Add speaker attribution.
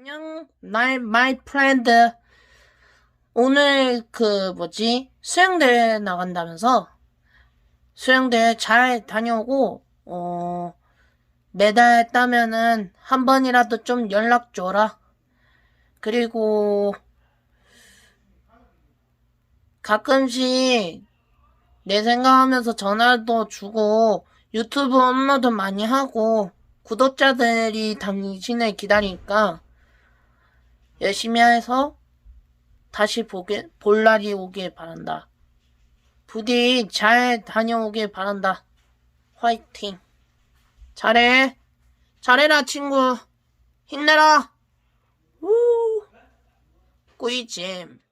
Speaker 1: 안녕, 나의 my friend. 오늘 그 뭐지 수영대회 나간다면서 수영대회 잘 다녀오고 어 메달 따면은 한 번이라도 좀 연락 줘라. 그리고 가끔씩 내 생각하면서 전화도 주고 유튜브 업로드 많이 하고 구독자들이 당신을 기다리니까 열심히 해서 다시 보게, 볼 날이 오길 바란다. 부디 잘 다녀오길 바란다. 화이팅. 잘해. 잘해라, 친구. 힘내라. 우. 꿀잼.